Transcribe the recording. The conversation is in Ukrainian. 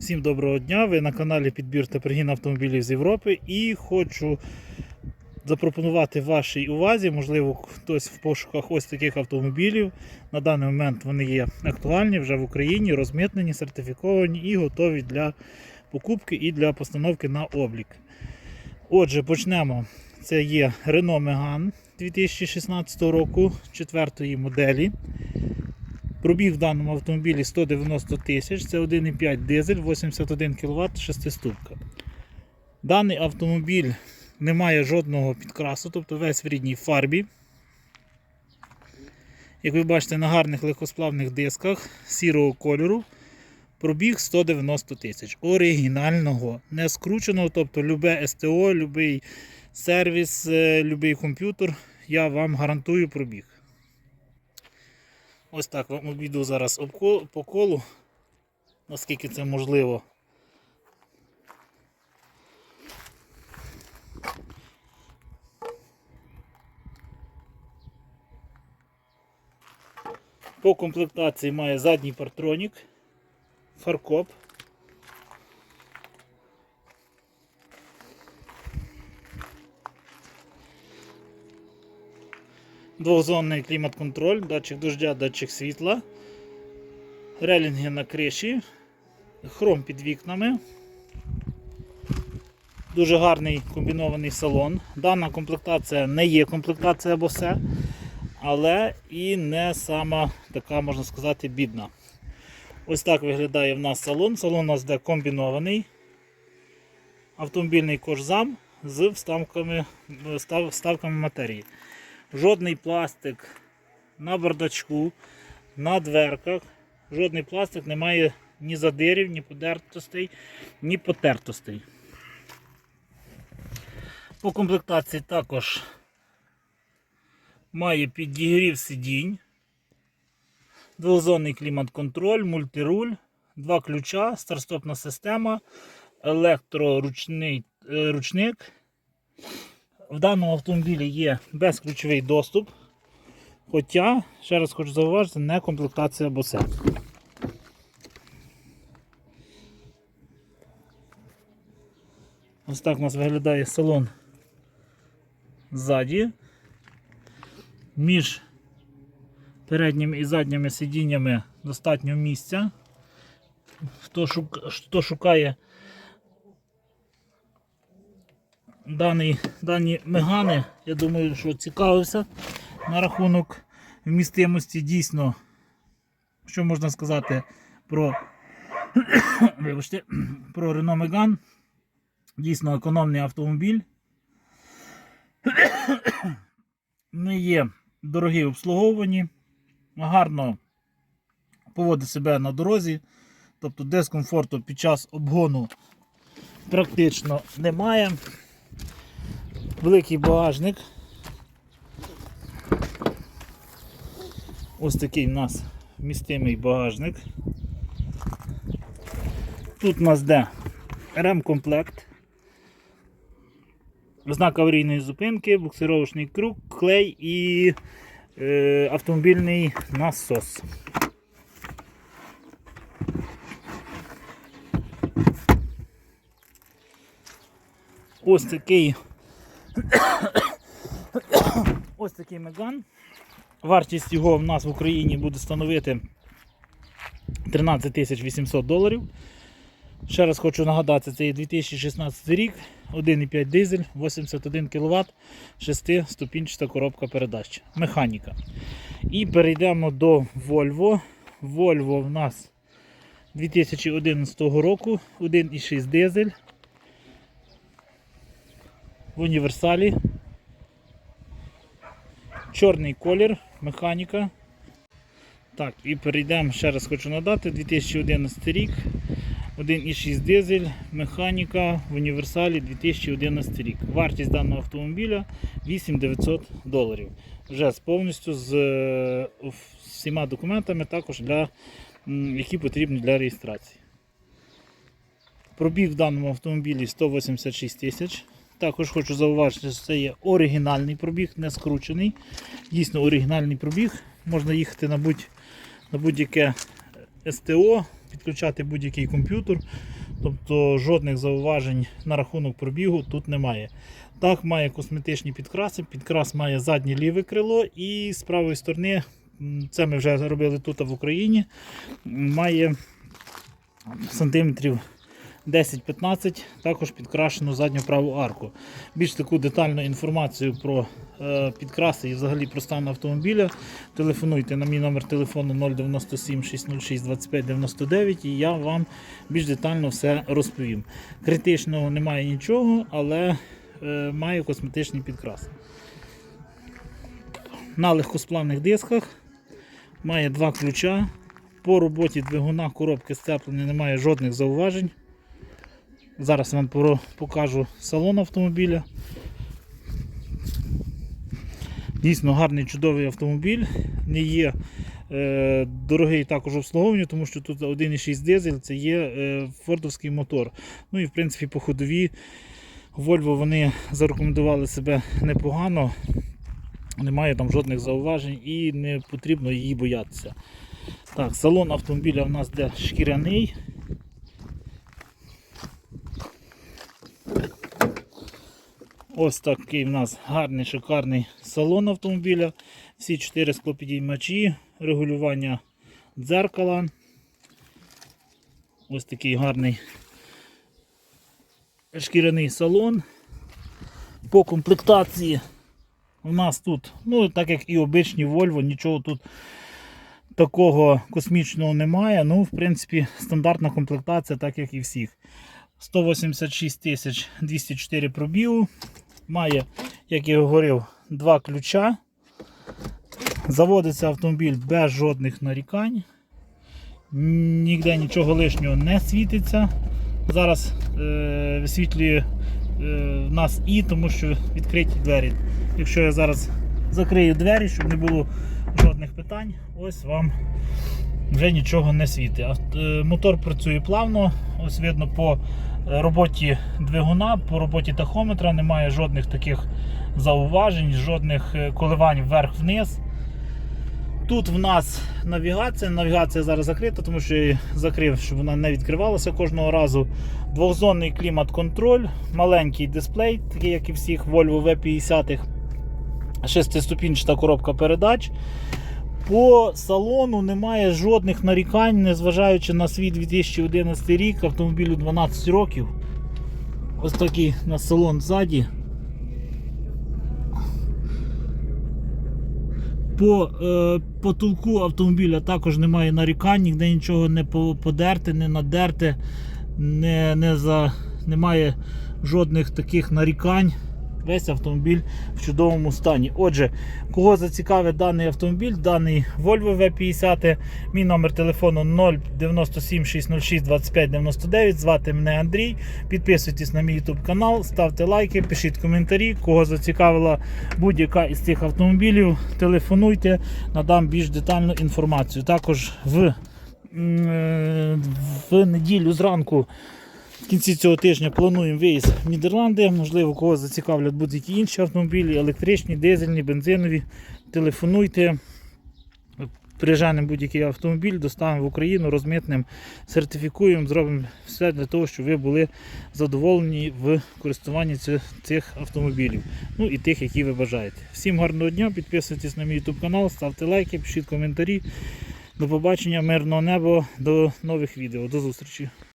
Всім доброго дня! Ви на каналі Підбір та пригін автомобілів з Європи і хочу запропонувати вашій увазі, можливо, хтось в пошуках ось таких автомобілів. На даний момент вони є актуальні вже в Україні, розмитнені, сертифіковані і готові для покупки і для постановки на облік. Отже, почнемо. Це є Renault Megane 2016 року, 4 моделі. Пробіг в даному автомобілі 190 тисяч, це 1,5 дизель, 81 кВт, 6-ступка. Даний автомобіль не має жодного підкрасу, тобто весь в рідній фарбі. Як ви бачите, на гарних легкосплавних дисках сірого кольору. Пробіг 190 тисяч. Оригінального, не скрученого, тобто любе СТО, любий сервіс, е, любий комп'ютер, я вам гарантую пробіг. Ось так вам обійду зараз по колу, наскільки це можливо. По комплектації має задній партронік, фаркоп. Двохзонний клімат-контроль, датчик дождя, датчик світла, релінги на криші, хром під вікнами. Дуже гарний комбінований салон. Дана комплектація не є комплектація босе, але і не сама така, можна сказати, бідна. Ось так виглядає в нас салон. Салон у нас де комбінований. Автомобільний кожзам з вставками, встав- вставками матерії. Жодний пластик на бардачку, на дверках. Жодний пластик не має ні задирів, ні подертостей, ні потертостей. По комплектації також має підігрів сидінь, двозонний клімат-контроль, мультируль, два ключа, старстопна система, електроручний е, ручник. В даному автомобілі є безключовий доступ. Хоча, ще раз хочу зауважити, не комплектація босе. Ось так у нас виглядає салон ззаді. Між передніми і задніми сидіннями достатньо місця. Хто, шук... Хто шукає даний, дані мегани, я думаю, що цікавився на рахунок вмістимості. Дійсно, що можна сказати про, вибачте, про Renault Megane. Дійсно економний автомобіль. Не є дорогі обслуговувані, гарно поводить себе на дорозі, тобто дискомфорту під час обгону практично немає. Великий багажник. Ось такий у нас вмістимий багажник. Тут у нас де ремкомплект. Знак аварійної зупинки, буксировочний круг, клей і е, автомобільний насос. Ось такий ось такий меган. Вартість його в нас в Україні буде становити 13 800 доларів. Ще раз хочу нагадати, це є 2016 рік, 1,5 дизель, 81 кВт, 6-ступінчата коробка передач. Механіка. І перейдемо до Volvo. Volvo в нас 2011 року, 1,6 дизель. В універсалі. Чорний колір, механіка. Так, і перейдемо, ще раз хочу надати, 2011 рік. 1,6 дизель, механіка в універсалі 2011 рік. Вартість даного автомобіля 8900 доларів. Вже з повністю з е, всіма документами, також для, які потрібні для реєстрації. Пробіг в даному автомобілі 186 тисяч. Також хочу зауважити, що це є оригінальний пробіг, не скручений. Дійсно оригінальний пробіг. Можна їхати на будь- на будь-яке СТО, підключати будь-який комп'ютер. Тобто жодних зауважень на рахунок пробігу тут немає. Так, має косметичні підкраси. Підкрас має заднє ліве крило і з правої сторони, це ми вже робили тут в Україні, має сантиметрів 10-15, також підкрашену задню праву арку. Більш таку детальну інформацію про е, підкраси і взагалі про стан автомобіля. Телефонуйте на мій номер телефону 097 606 25 99 і я вам більш детально все розповім. Критичного немає нічого, але е, має косметичний підкрас. На легкосплавних дисках має два ключа. По роботі двигуна коробки сцеплення немає жодних зауважень. Зараз вам покажу салон автомобіля. Дійсно гарний чудовий автомобіль. Не є е, дорогий також обслуговування, тому що тут 1,6 дизель це є е, фордовський мотор. Ну і в принципі по ходові Volvo вони зарекомендували себе непогано. Немає там жодних зауважень і не потрібно її боятися. Так, салон автомобіля в нас де шкіряний. Ось такий в нас гарний шикарний салон автомобіля. Всі чотири склопідіймачі, регулювання дзеркала. Ось такий гарний шкіряний салон. По комплектації у нас тут, ну так як і обичні Volvo, нічого тут такого космічного немає. Ну, в принципі, стандартна комплектація, так як і всіх. 186 204 пробігу. Має, як я говорив, два ключа. Заводиться автомобіль без жодних нарікань. Ніде нічого лишнього не світиться. Зараз е, висвітлює е, нас і, тому що відкриті двері. Якщо я зараз закрию двері, щоб не було жодних питань, ось вам вже нічого не світить. Е, Мотор працює плавно, ось видно по роботі двигуна, по роботі тахометра немає жодних таких зауважень, жодних е, коливань вверх-вниз. Тут в нас навігація. Навігація зараз закрита, тому що я закрив, щоб вона не відкривалася кожного разу. Двохзонний клімат-контроль, маленький дисплей, такий як і всіх Volvo V50. Шестиступінчата коробка передач. По салону немає жодних нарікань, незважаючи на свій 2011 рік, автомобілю 12 років. Ось такий у нас салон ззаді. По е, потолку автомобіля також немає нарікань, ніде нічого не по- подерте, не надерте, не, не за, немає жодних таких нарікань. Весь автомобіль в чудовому стані. Отже, кого зацікавить даний автомобіль, даний Volvo V50, мій номер телефону 097 606 25 99. Звати мене Андрій. Підписуйтесь на мій YouTube канал, ставте лайки, пишіть коментарі. Кого зацікавила будь-яка із цих автомобілів, телефонуйте, надам більш детальну інформацію. Також в, е, в неділю зранку. В кінці цього тижня плануємо виїзд в Нідерланди. Можливо, кого зацікавлять будь-які інші автомобілі, електричні, дизельні, бензинові. Телефонуйте. Приїжджаємо будь-який автомобіль, доставимо в Україну, розмитнемо, сертифікуємо, зробимо все для того, щоб ви були задоволені в користуванні цих, автомобілів. Ну і тих, які ви бажаєте. Всім гарного дня, підписуйтесь на мій YouTube канал, ставте лайки, пишіть коментарі. До побачення, мирного неба, до нових відео. До зустрічі!